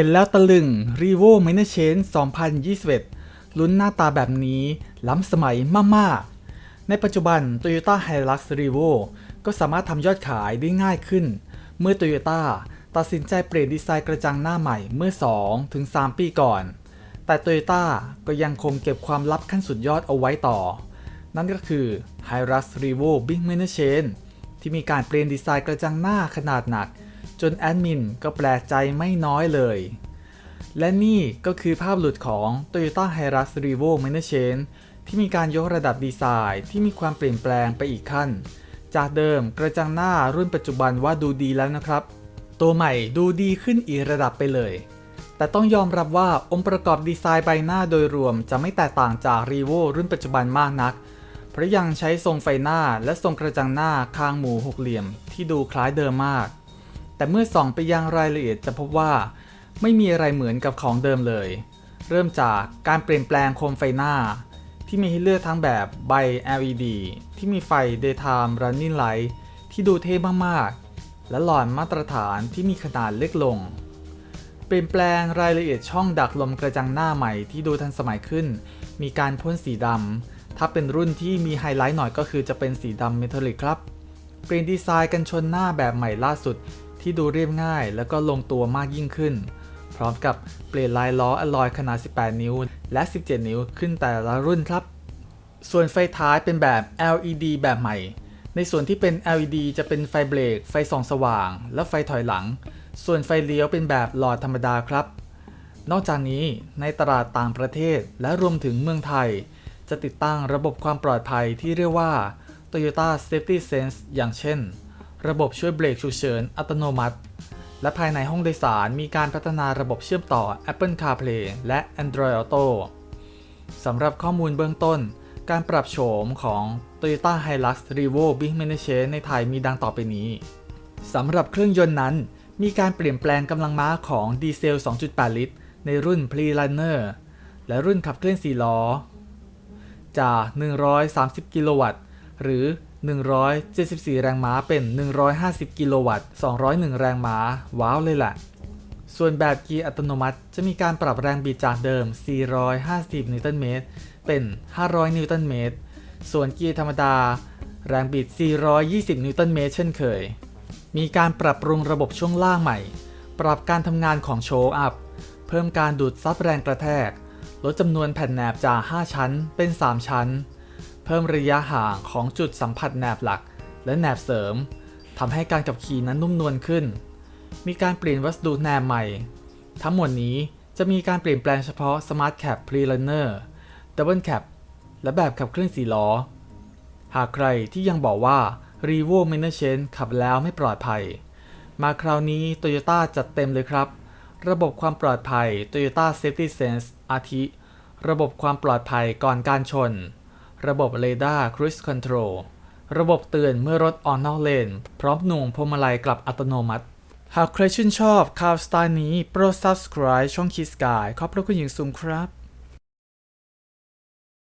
เห็นแล้วตะลึง r e v o m i n o r Change 2021 ลุ้นหน้าตาแบบนี้ ล้ำสมัยมาก ๆ ในปัจจุบัน Toyota Hilux Revo ก็สามารถทำยอดขายได้ง่ายขึ้น เมื่อ Toyota ตัดสินใจเปลี่ยนดีไซน์กระจังหน้าใหม่เมื่อ 2-3 ปีก่อน แต่ Toyota ก็ยังคงเก็บความลับขั้นสุดยอดเอาไว้ต่อ นั่นก็คือ Hilux Revo Big m i n o r Change ที่มีการเปลี่ยนดีไซน์กระจังหน้าขนาดหนัก จนแอดมินก็แปลกใจไม่น้อยเลย และนี่ก็คือภาพหลุดของ Toyota Hilux Revo m i n o r Change ที่มีการยกระดับดีไซน์ที่มีความเปลี่ยนแปลงไปอีกขั้น จากเดิมกระจังหน้ารุ่นปัจจุบันว่าดูดีแล้วนะครับ ตัวใหม่ดูดีขึ้นอีกระดับไปเลย แต่ต้องยอมรับว่าองค์ประกอบดีไซน์ใบหน้าโดยรวมจะไม่แตกต่างจาก Revo รุ่นปัจจุบันมากนักเพราะยังใช้ทรงไฟหน้าและทรงกระจังหน้าคางหมูหกเหลี่ยมที่ดูคล้ายเดิมมาก แต่เมื่อส่องไปยังรายละเอียดจะพบว่า ไม่มีอะไรเหมือนกับของเดิมเลย เริ่มจากการเปลี่ยนแปลงโคมไฟหน้า ที่มีให้เลือกทั้งแบบใบ LED ที่มีไฟ Daytime Running Light ที่ดูเท่มากๆ และหลอดมาตรฐานที่มีขนาดเล็กลง เปลี่ยนแปลงรายละเอียดช่องดักลมกระจังหน้าใหม่ที่ดูทันสมัยขึ้น มีการพ่นสีดำถ้าเป็นรุ่นที่มีไฮไลท์หน่อยก็คือจะเป็นสีดำเมทัลลิกครับเปลี่ยนดีไซน์กันชนหน้าแบบใหม่ล่าสุด ที่ดูเรียบง่ายแล้วก็ลงตัวมากยิ่งขึ้น พร้อมกับเปลี่ยนลายล้ออลลอยขนาด 18 นิ้ว และ 17 นิ้วขึ้นแต่ละรุ่นครับ ส่วนไฟท้ายเป็นแบบ LED แบบใหม่ ในส่วนที่เป็น LED จะเป็นไฟเบรก ไฟส่องสว่าง และไฟถอยหลัง ส่วนไฟเลี้ยวเป็นแบบหลอดธรรมดาครับ นอกจากนี้ในตลาดต่างประเทศและรวมถึงเมืองไทย จะติดตั้งระบบความปลอดภัยที่เรียกว่า Toyota Safety Sense อย่างเช่น ระบบช่วยเบรกฉุกเฉินอัตโนมัติ และภายในห้องโดยสารมีการพัฒนาระบบเชื่อมต่อ Apple CarPlay และ Android Auto สำหรับข้อมูลเบื้องต้น การปรับโฉมของ Toyota Hilux Revo Big m a n a g e ในไทยมีดังต่อไปนี้ สำหรับเครื่องยนต์นั้น มีการเปลี่ยนแปลงกำลังม้าของดีเซล 2.8 ลิตร ในรุ่น Pre-Runner และรุ่นขับเคลื่อน4ล้อ จาก 130 กิโลวัตต์ หรือ 174 แรงม้าเป็น 150 กิโลวัตต์ 201 แรงม้า ว้าวเลยแหละส่วนแบบเกียร์อัตโนมัติจะมีการปรับแรงบิดจากเดิม 450 นิวตันเมตร เป็น 500 นิวตันเมตร ส่วนเกียร์ธรรมดา แรงบิด 420 นิวตันเมตร เช่นเคย มีการปรับปรุงระบบช่วงล่างใหม่ ปรับการทำงานของโชว์อัพ เพิ่มการดูดซับแรงกระแทก ลดจำนวนแผ่นแหนบจาก 5 ชั้นเป็น 3 ชั้น เพิ่มระยะห่างของจุดสัมผัสแหนบหลัก และแหนบเสริมทำให้การขับขี่นั้นนุ่มนวลขึ้น มีการเปลี่ยนวัสดุแหนบใหม่ ทั้งหมดนี้จะมีการเปลี่ยนแปลงเฉพาะ Smart Cap Pre-Runner Double Cap และแบบขับเคลื่อน4ล้อ หากใครที่ยังบอกว่า Revo m a n a g e ขับแล้วไม่ปลอดภัย มาคราวนี้ Toyota จัดเต็มเลยครับ ระบบความปลอดภัย Toyota Safety Sense อาทิ ระบบความปลอดภัยก่อนการชน ระบบเรดาร์ครูซคอนโทรลระบบเตือนเมื่อรถออนนอกเลน พร้อมหน่วงพวงมาลัยกลับอัตโนมัติ หากใครชื่นชอบข่าวสไตล์นี้ โปรด subscribe ช่องคิสกายขอบพระคุณอย่างสูงครับ